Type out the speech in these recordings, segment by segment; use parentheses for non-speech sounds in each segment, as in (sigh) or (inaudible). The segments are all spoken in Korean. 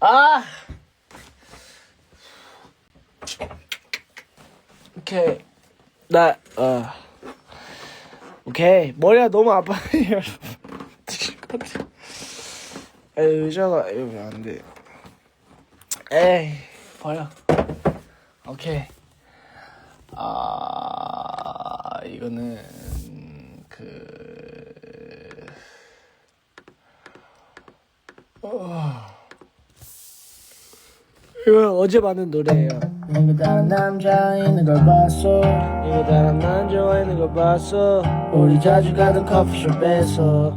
아! 오케이. 나, 어. 오케이. 머리가 너무 아파요. 같아. 에이, 의자가, 여기 안 돼. 에이, 버려. 오케이. 아, 이거는, 이거 어제 만든 노래예요. 이거 다른 남자 있는 걸 봤어. 이거 다른 남자와 있는 걸 봤어. 우리 자주 가던 커피숍에서.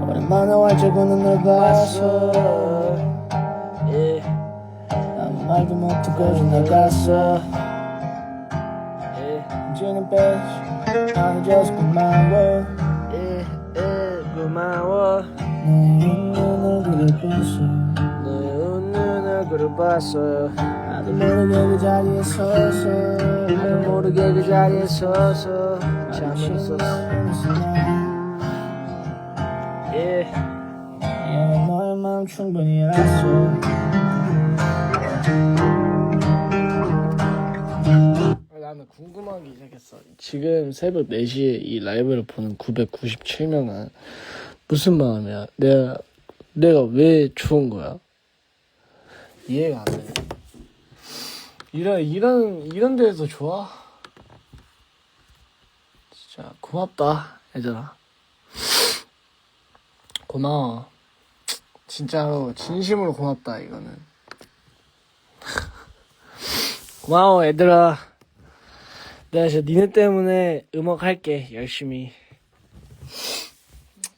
오랜만에 활짝 웃는 널 봤어. 예. 아무 말도 못하고 지나갔어. 예. 이제는 빼지. 안 just 고마워. 예, 예, 고마워. 내 웃는 얼굴을 봤어. 얼굴을 봤어. 나도 모르게 그 자리에 서서. 나도 모르게 그 자리에 서서. 참 있었어. 예. 예, 너의 마음 충분히 알았어. 나는 궁금한 게 시작했어. 지금 새벽 4시에 이 라이브를 보는 997명은 무슨 마음이야? 내가, 내가 왜 좋은 거야? 이해가 안 돼. 이런, 이런, 이런 데서 좋아? 진짜 고맙다, 얘들아. 고마워. 진짜로, 진심으로 고맙다, 이거는. (laughs) 고마워, 얘들아. 내가 진짜 니네 때문에 음악 할게, 열심히.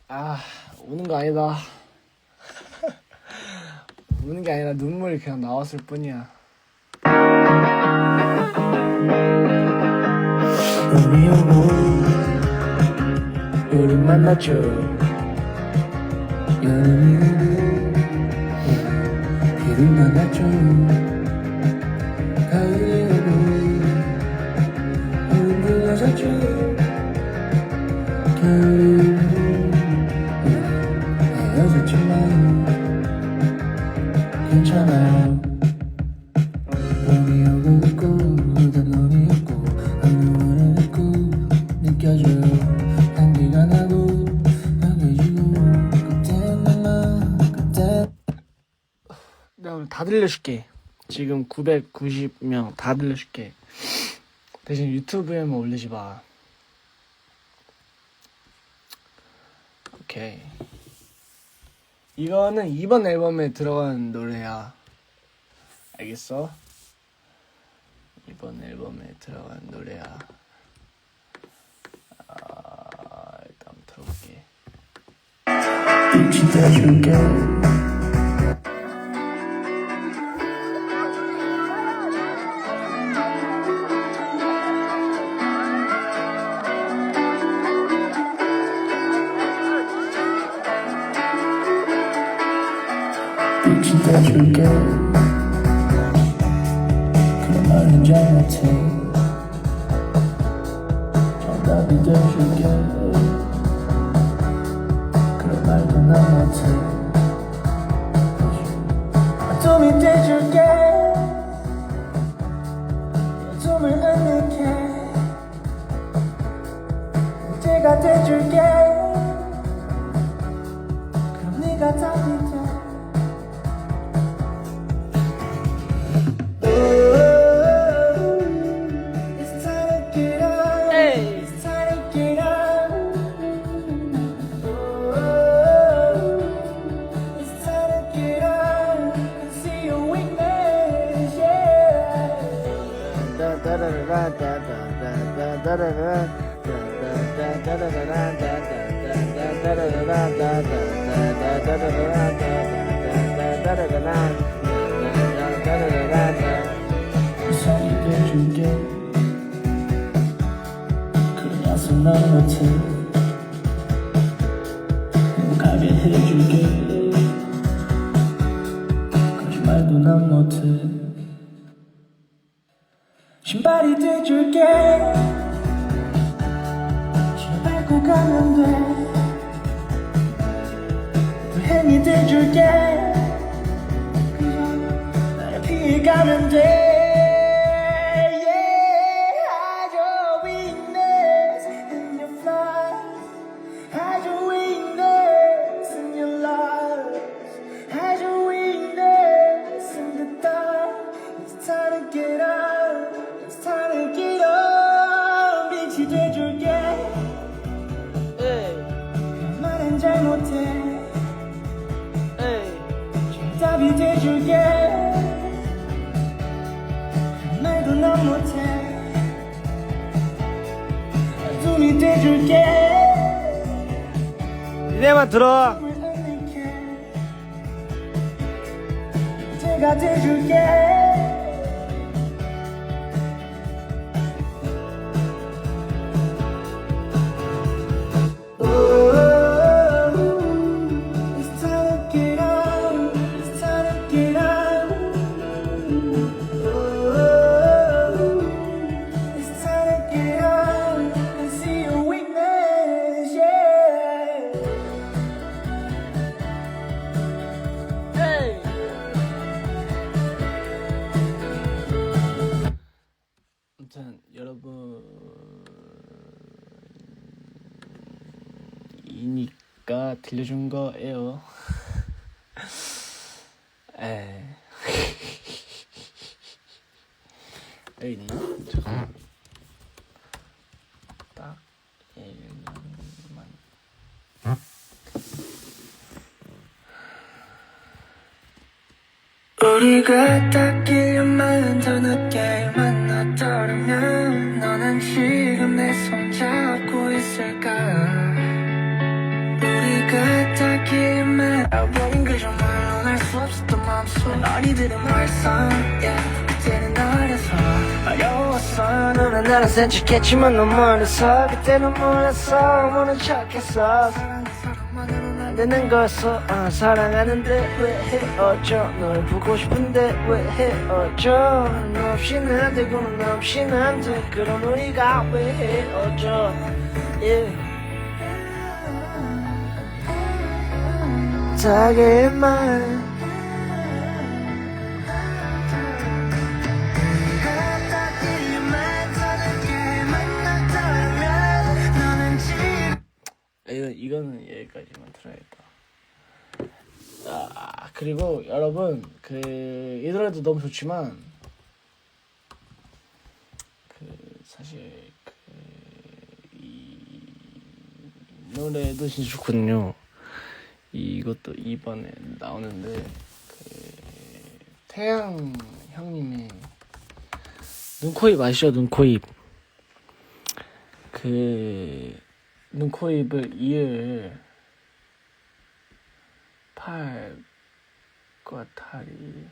아, 우는 거 아니다. 우는 게 아니라 눈물이 그냥 나왔을 뿐이야. 비를 만났죠. 다 들려줄게 지금 990명 다 들려줄게 대신 유튜브에만 올리지 마 오케이. 이거는 이번 앨범에 들어간 노래야. 알겠어? 이번 앨범에 들어간 노래야. 아, 일단 한번 들어볼게. 진짜 줄게. 그런 말은 잘못해. 정답이 돼줄게. 그런 말도 난 못해. 도움이 돼줄게. Çünkü Kırılasından öte Mukayyet çünkü Kaçmaydın anlatır. 들어 들려준 거예요. 어리들의 말썽 yeah. 그때는 어려서. 어려웠어 너는 나를 센척했지만 넌 멀었어. 그때는 몰랐어. 모른 척했어. 되는 거였어. 아, 사랑하는데 왜 헤어져? 널 보고 싶은데 왜 헤어져? 너 없이는 안 되고 너 없이는 안돼. 그런 우리가 왜 헤어져? Yeah. 자기만 이거, 이거는 여기까지만 들어야겠다. 아, 그리고 여러분, 그, 이 노래도 너무 좋지만, 그, 사실, 그, 이 노래도 진짜 좋거든요. 이것도 이번에 나오는데, 그, 태양 형님의 눈코입 아시죠? 눈코입. 그, 눈 코 입을 이을 팔과 다리.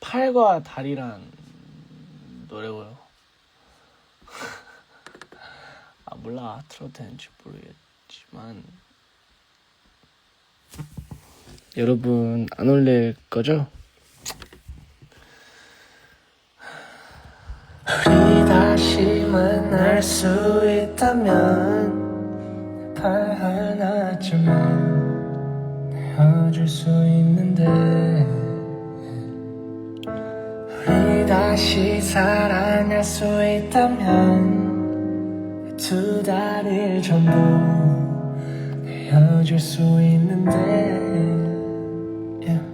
팔과 다리란 노래고요. (laughs) 아 몰라. 틀어도 되는지 모르겠지만 여러분 안 올릴 거죠? 우리 다시 만날 수 있다면 팔 하나쯤은 내어줄 수 있는데 우리 다시 사랑할 수 있다면 두 다리를 전부 내어줄 수 있는데.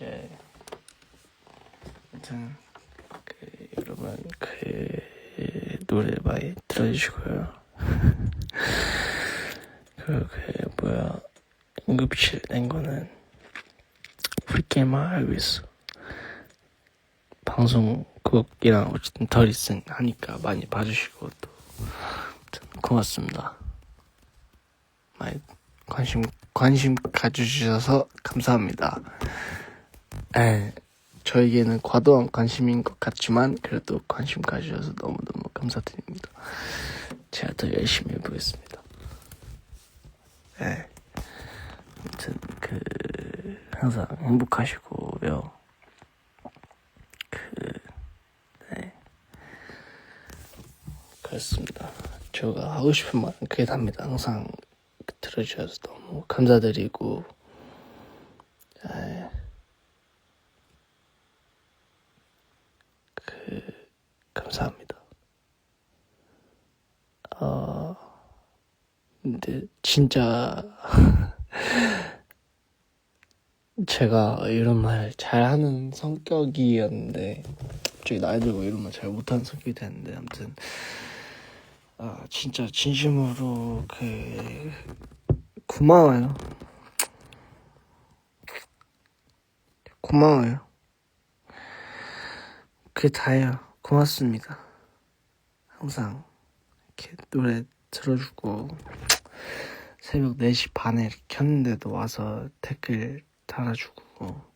쉣. 아무튼 그 여러분 그 노래 많이 들어주시고요. (laughs) 그, 그 뭐야 응급실 낸 거는 우리끼리만 알고 있어. 방 방송국이랑 어쨌든 덜 있으니 하니까 많이 봐주시고 또 아무튼 고맙습니다. 많이 관심 관심 가져주셔서 감사합니다. 에, 저에게는 과도한 관심인 것 같지만 그래도 관심 가져주셔서 너무너무 감사드립니다. 제가 더 열심히 해보겠습니다. 네. 아무튼 그 항상 행복하시고요. 그 네. 그렇습니다. 제가 하고 싶은 말은 그게 답니다. 항상 들어주셔서 너무 감사드리고 감사합니다. 어 근데 진짜 (laughs) 제가 이런 말 잘하는 성격이었는데 갑자기 나이 들고 이런 말 잘 못하는 성격이 됐는데 아무튼 아 진짜 진심으로 그 고마워요. 고마워요. 그게 다예요 고맙습니다. 항상 이렇게 노래 들어주고 새벽 4시 반에 켰는데도 와서 댓글 달아주고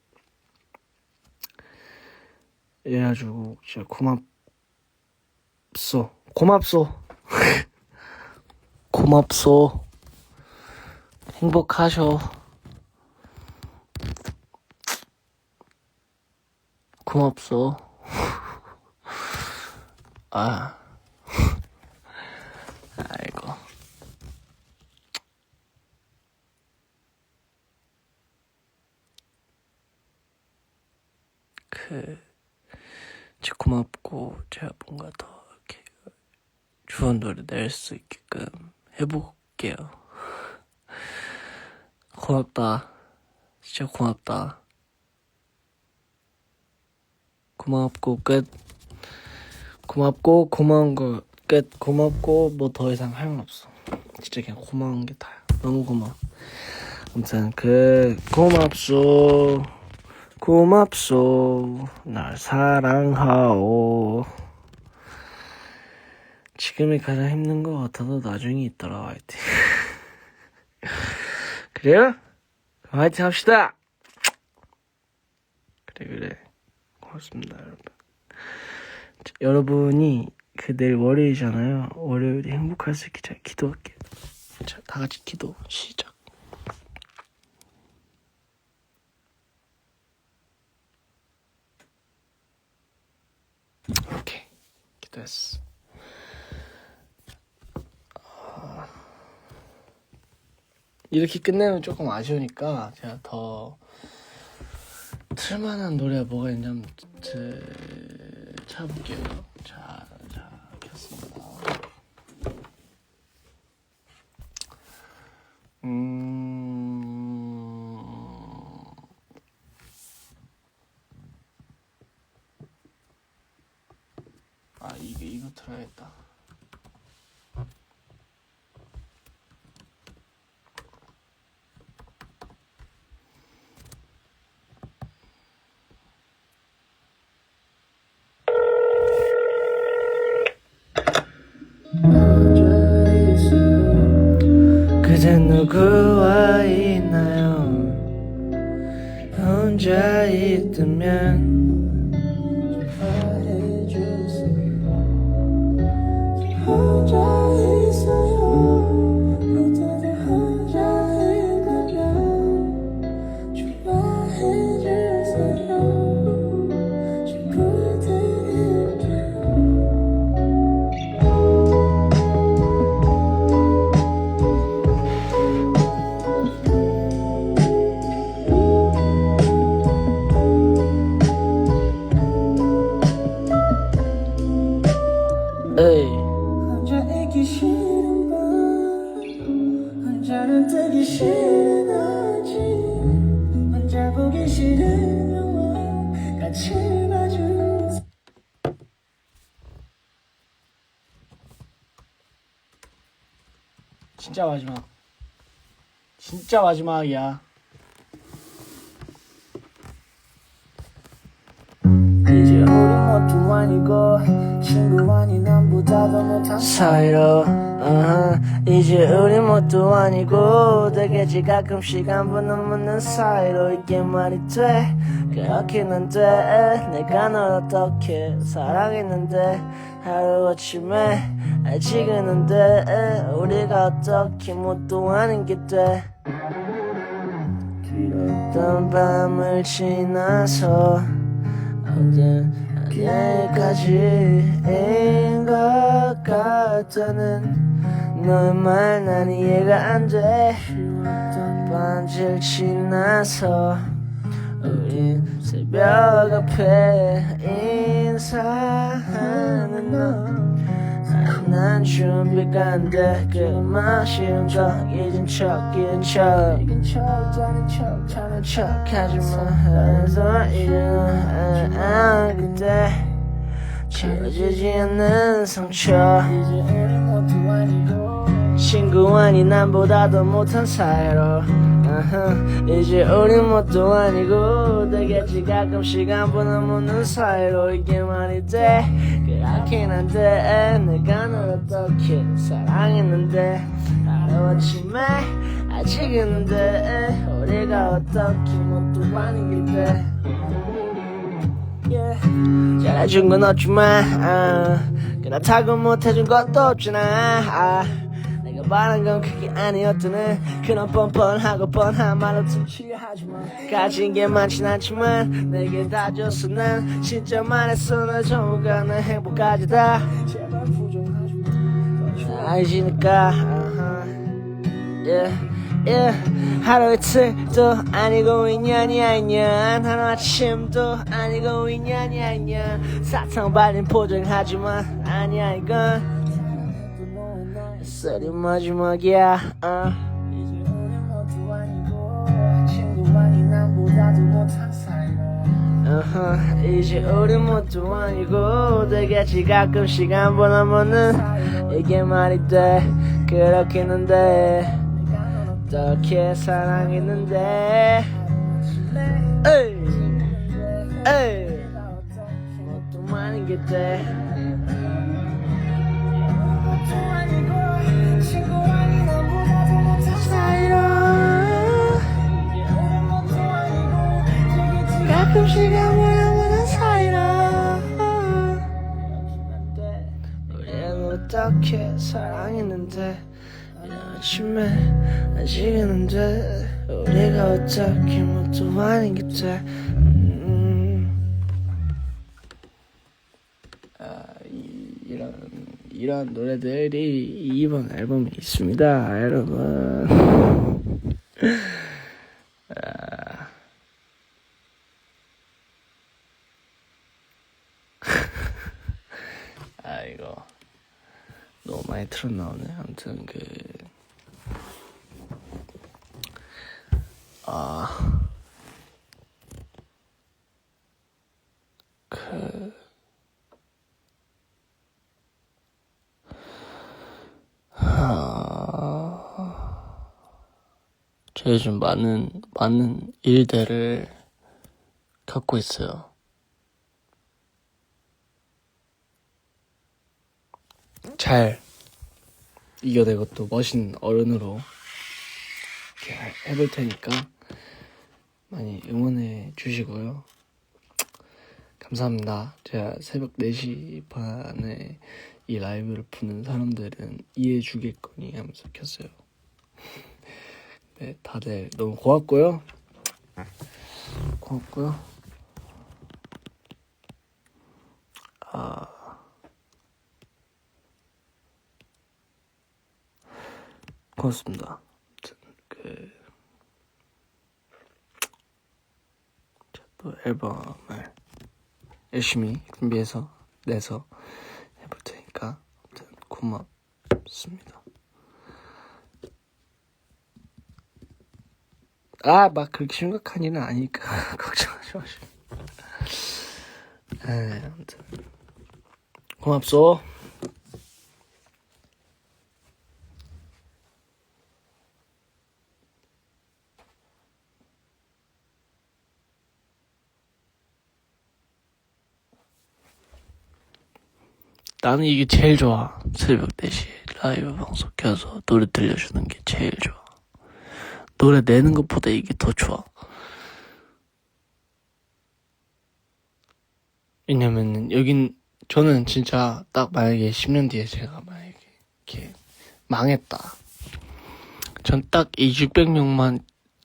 이래가지고 진짜 고맙소. 고맙소. (laughs) 고맙소. 행복하셔. 고맙소 아 아이고 그 진짜 고맙고 제가 뭔가 더 이렇게 노래 낼수 있게끔 해볼게요. 고맙다. 진짜 고맙다. 고맙고 끝. 고맙고 고마운 거 끝. 고맙고 뭐 더 이상 할말 없어. 진짜 그냥 고마운 게 다야. 너무 고마워. 아무튼 그 고맙소. 고맙소 날 사랑하오 지금이 가장 힘든 것 같아도 나중이 있더라 화이팅 (laughs) 그래요? 화이팅 합시다 그래 그래 고맙습니다 여러분 자, 여러분이 그 내일 월요일이잖아요. 월요일이 행복할 수 있게 제가 기도할게요. 자 다 같이 기도 시작. 오케이. 기도했어. 아, 이렇게 끝내면 조금 아쉬우니까 제가 더 틀만한 노래가 뭐가 드- 자, 자 진짜 마지막이야. 이제 우리 것도 아니고 친구 아닌 남보다도 못한 사이로 uh-huh. 이제 우리 뭣도 아니고 되겠지 가끔씩 한 번은 묻는 사이로 이게 말이 돼 그렇게는 돼 내가 널 어떻게 사랑했는데 하루아침에 아직은 돼 우리가 어떻게 뭣도 아닌 게돼 길었던 밤을 지나서 어제 내일까지인 것 같다는 너의 말 난 이해가 안돼. 반절 지나서 우린 새벽 앞에 인사하는 너 난 준비가 안돼그 마시는 척 잊은 척 잊은 척. 잊은 척 자는 척 자는 척. 하지마 해서 이제는 아 그때 채워지지 않는 상처. 이제 우리 모두 아니고 친구 아닌 남보다도 못한 사이로. 이제 우리 뭣도 아니고 되겠지 가끔씩 한 번은 묻는 사이로 이게 말이 돼 그렇긴 한데 내가 널 어떻게 사랑했는데 하루아침에 아직은 돼 우리가 어떻게 뭣도 게돼 yeah. 잘해준 건 없지만 아, 그렇다고 못해준 것도 없잖아 아, 바란 건 그게 아니었다는 그런 뻔뻔하고 뻔한 말로 tum치려 하지마 가진 게 많진 않지만 내게 다 줬어. 난 진짜 말했어. 널 전부가 내 행복까지 다. 제발 부정하지 마. 알지니까. uh-huh. yeah. yeah. 하루 이틀도 아니고 인연이 아니야. 하루 아침도 아니고 인연이 아니야. 사탕 발린 포장하지만 아니야 이건 쓰리 마지막이야. 어. 이제 우리 모두 아니고 친구 아닌 가끔씩 한번한 번은 이게 말이 돼. 그렇기는 돼 어떻게 사랑했는데. 에이 에이. 뭣도 많은 게돼 우리는 어떻게 사랑했는데 아침에 아직은 돼 우리가 어떻게 뭣도 아닌 게 돼 이런 노래들이 이번 앨범에 있습니다 여러분 아. 아 이거 너무 많이 틀어 나오네. 아무튼 그 아. 요즘 많은 많은 일들을 겪고 있어요. 잘 이겨내고 또 멋있는 어른으로 이렇게 해볼 테니까 많이 응원해 주시고요. 감사합니다. 제가 새벽 4시 반에 이 라이브를 푸는 사람들은 이해해 주겠거니 하면서 켰어요. 네, 다들 너무 고맙고요. 고맙고요. 아. 고맙습니다. 그, 또 앨범을 열심히 준비해서 내서 해볼 테니까 고맙습니다. 아, 막 그렇게 심각한 일은 아니니까 (laughs) 걱정하지 마시고. 에, 아무튼 고맙소. 나는 이게 제일 좋아. 새벽 4시에 라이브 방송 켜서 노래 들려주는 게 제일 좋아. 노래 내는 것보다 이게 더 좋아. 왜냐면은 여긴 저는 진짜 딱 만약에 10년 뒤에 제가 만약에 이렇게 망했다. 전 딱 이 600명만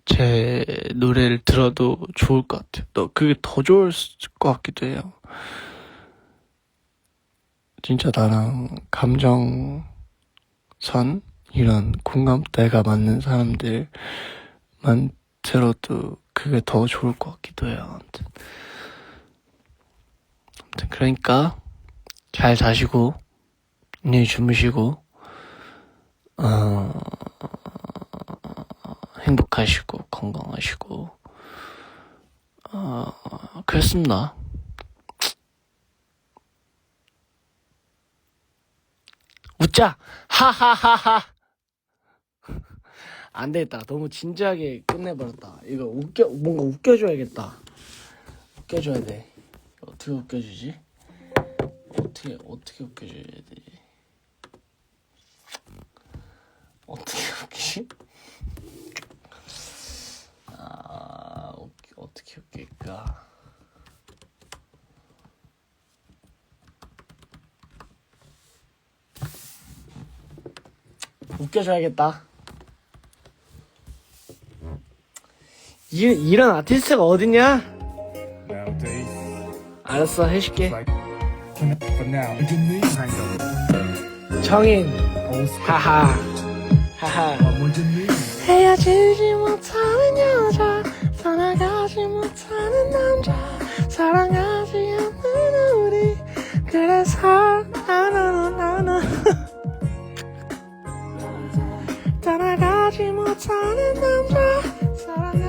제 노래를 들어도 좋을 것 같아요. 또 그게 더 좋을 것 같기도 해요. 진짜 나랑 감정선 이런 공감대가 맞는 사람들만 들어도 그게 더 좋을 것 같기도 해요. 아무튼, 아무튼 그러니까 잘 자시고 안녕히 주무시고 어, 행복하시고 건강하시고 어, 그랬습니다. 웃자 하하하하 안 되겠다. 너무 진지하게 끝내버렸다. 이거 웃겨 뭔가 웃겨줘야겠다. 웃겨줘야 돼. 어떻게 웃겨주지? 어떻게 어떻게 웃겨줘야 되지 어떻게 (laughs) 웃기지? 아 웃- 어떻게 웃길까? 웃겨줘야겠다. 이, 이런 아티스트가 어딨냐? Nowadays, 알았어, 해줄게. 정인. 하하, 하하. 헤어지지 못하는 여자, 떠나가지 못하는 남자, 사랑하지 않는 우리, 그래서 나는 나는 (laughs) 떠나가지 못하는 남자, 사랑하지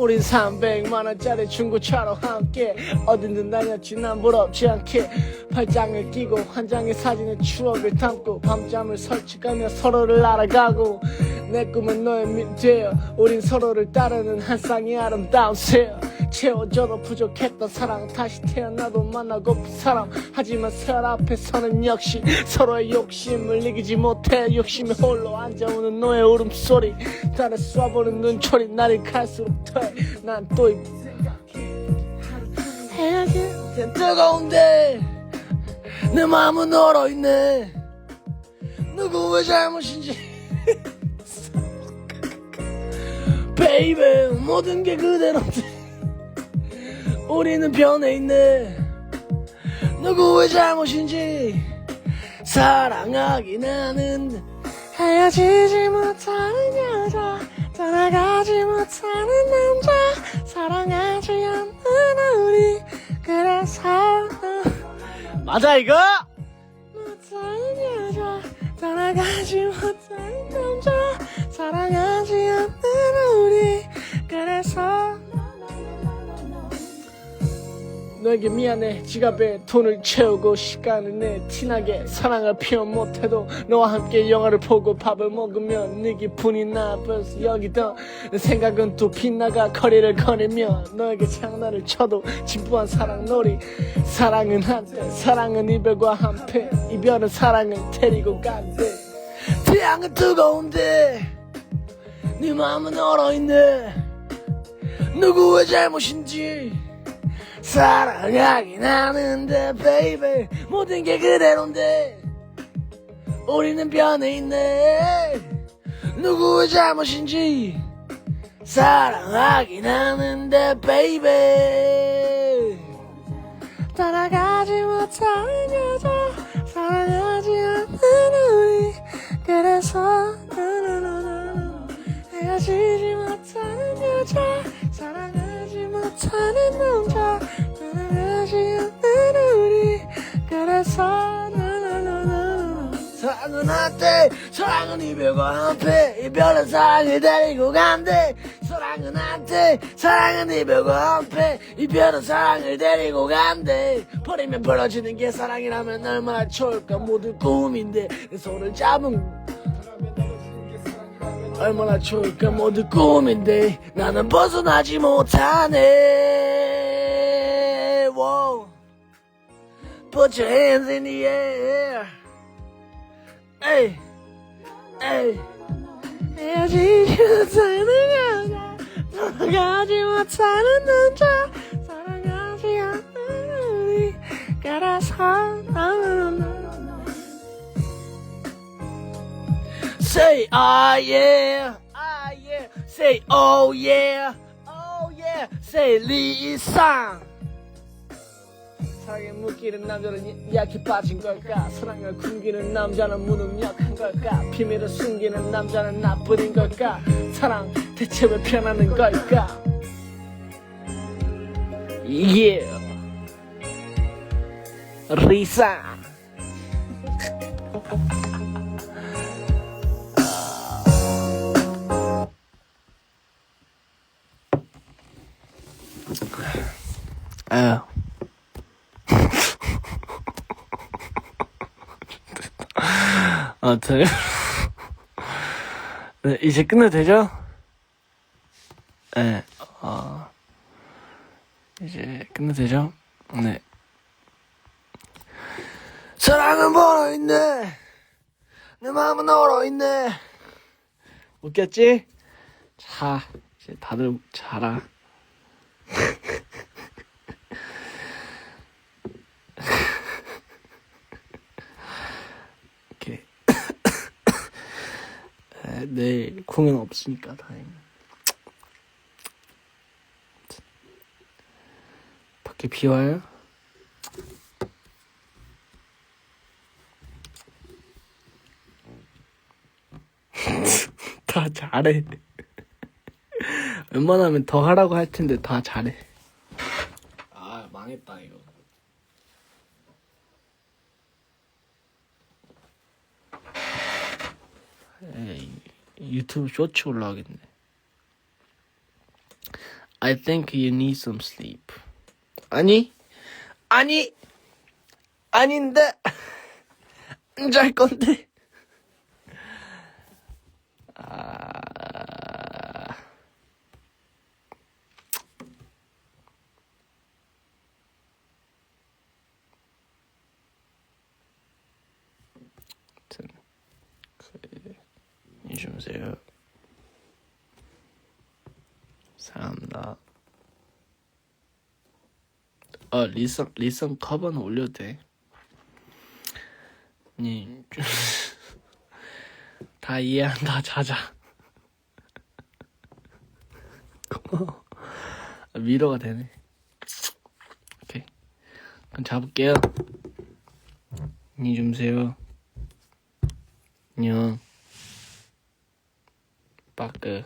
우린 300만원짜리 중고차로 함께 어딘든 다녔지 난 부럽지 않게. 팔짱을 끼고 한 장의 사진에 추억을 담고 밤잠을 설치가며 서로를 알아가고 내 꿈은 너의 밑되어 우린 서로를 따르는 한 쌍의 아름다운 새어 채워줘도 부족했던 사랑. 다시 태어나도 만나고픈 사람 하지만 설 앞에서는 역시 서로의 욕심을 이기지 못해 욕심에 홀로 앉아오는 너의 울음소리. 나를 쏴보는 눈초리 날이 갈수록 더해 난또 헤어질 땐 뜨거운데 내 마음은 얼어있네. 누구의 잘못인지. (laughs) 베이베 모든 게 그대로인데 우리는 변해 있네. 누구의 잘못인지 사랑하긴 하는데 헤어지지 못하는 여자 떠나가지 못하는 남자 사랑하지 않는 우리. 그래서 맞아 이거? 못하는 여자 떠나가지 못하는 남자 사랑하지 않는 우리. 그래서 너에게 미안해. 지갑에 돈을 채우고 시간을 내 티나게 사랑을 표현 못해도 너와 함께 영화를 보고 밥을 먹으면 네 기분이 나 벌써 여기던 내 생각은 또 빗나가 거리를 거닐며 너에게 장난을 쳐도 진부한 사랑놀이. 사랑은 한때 사랑은 이별과 한패. 이별은 사랑을 데리고 간대. 태양은 뜨거운데 네 마음은 얼어있네. 누구의 잘못인지 사랑하긴 하는데 베이베 모든 게 그대로인데. 우리는 변해 있네. 누구의 잘못인지. 사랑하긴 하는데 베이베 떠나가지 못하는 여자 사랑하지 않는 우리. 그래서 나나나나 헤어지지 못하는 여자 사랑하 지 못하는 남자 사랑하지 않는 우리 그래서 사랑은 한때 사랑은 이별과 한패 이별은 사랑을 데리고 간대. 사랑은 한때 사랑은 이별과 한패 이별은 사랑을 데리고 간대. 버리면 벌어지는 게 사랑이라면 얼마나 좋을까? 모두 꿈인데 내 손을 잡은 얼마나 좋을까 모두 꿈인데 나는 벗어나지 못하네 whoa. Put your hands in the air. Hey, hey. 헤어지지 못하는 여자, 돌아가지 못하는 남자, 사랑하지 않는 우리, 가라서 Say ah yeah, ah yeah. Say oh yeah, oh yeah. Say 리상. 사랑에 묶이는 남자는 약해 빠진 걸까? 사랑을 숨기는 남자는 무능력한 걸까? 비밀을 숨기는 남자는 나뿐인 걸까? 사랑 대체 왜 변하는 걸까? Yeah. 리상. (laughs) 아무튼 (laughs) 네, 이제 끝내도 되죠? 네, 어, 이제 끝내도 되죠? 네. 사랑은 멀어있네. 내 마음은 얼어있네. 웃겼지? 자, 이제 다들 자라. 이렇게. 에, 내일 공연 없으니까 다행히. 밖에 비 와요? (laughs) 다 잘해. (laughs) 웬만하면 더 하라고 할 텐데 다 잘해. 아 망했다 이거. 유튜브 쇼츠 올라가겠네. I think you need some sleep. 아니, 아니, 아닌데. 안잘 건데. 아. 아무튼 그 이주세요. 사랑합니다. 어 리성 리성 커버는 올려도 돼. 니. (laughs) 다 이해한다 (laughs) 자자. 고마워. 아, 위로가 되네. 오케이. 그럼 잡을게요. 안녕히 주무세요 안녕. 빠끄